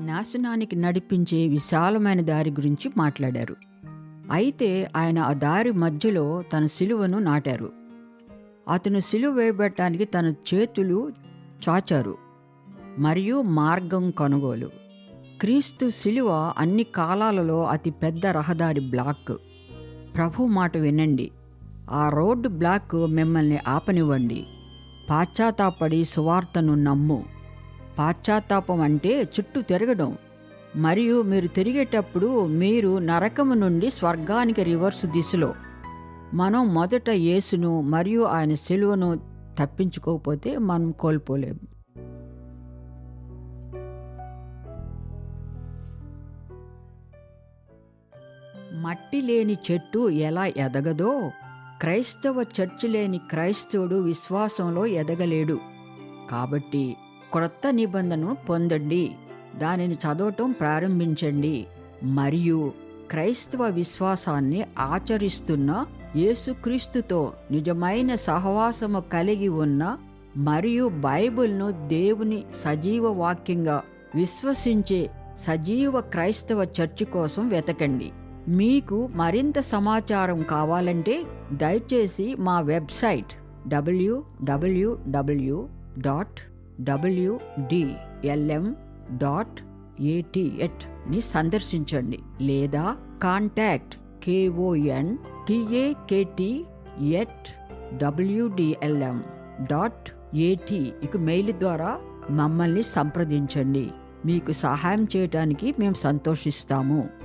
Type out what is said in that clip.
నాశనానికి నడిపించే విశాలమైన దారి గురించి మాట్లాడారు. అయితే ఆయన ఆ దారి మధ్యలో తన సిలువను నాటారు. అతను సిలువ వేయబట్టడానికి తన చేతులు చాచారు. మరియు మార్గం కొనుగోలు. క్రీస్తు సిలువ అన్ని కాలాలలో అతి పెద్ద రహదారి బ్లాక్. ప్రభు మాట వినండి. ఆ రోడ్డు బ్లాక్ మిమ్మల్ని ఆపనివ్వండి. పాశ్చాత్తాపడి సువార్తను నమ్ము. పాశ్చాత్తాపం అంటే చుట్టూ తిరగడం. మరియు మీరు తిరిగేటప్పుడు మీరు నరకము నుండి స్వర్గానికి రివర్స్ దిశలో. మనం మొదట యేసును మరియు ఆయన సెలువను తప్పించుకోకపోతే మనం కోల్పోలేము మట్టి లేని చెట్టు ఎలా ఎదగదో క్రైస్తవ చర్చి లేని క్రైస్తవుడు విశ్వాసంలో ఎదగలేడు. కాబట్టి క్రొత్త నిబంధనను పొందండి. దానిని చదవటం ప్రారంభించండి. మరియు క్రైస్తవ విశ్వాసాన్ని ఆచరిస్తున్న యేసుక్రీస్తుతో నిజమైన సహవాసము కలిగి ఉన్న మరియు బైబిల్ను దేవుని సజీవ వాక్యంగా విశ్వసించే సజీవ క్రైస్తవ చర్చి కోసం వెతకండి. మీకు మరింత సమాచారం కావాలంటే దయచేసి మా website WWW dot WDLM dot ఏటీఎట్ని సందర్శించండి. లేదా contact KON TAKT at WDLM dot AT mail ద్వారా మమ్మల్ని సంప్రదించండి. మీకు సహాయం చేయడానికి మేము సంతోషిస్తాము.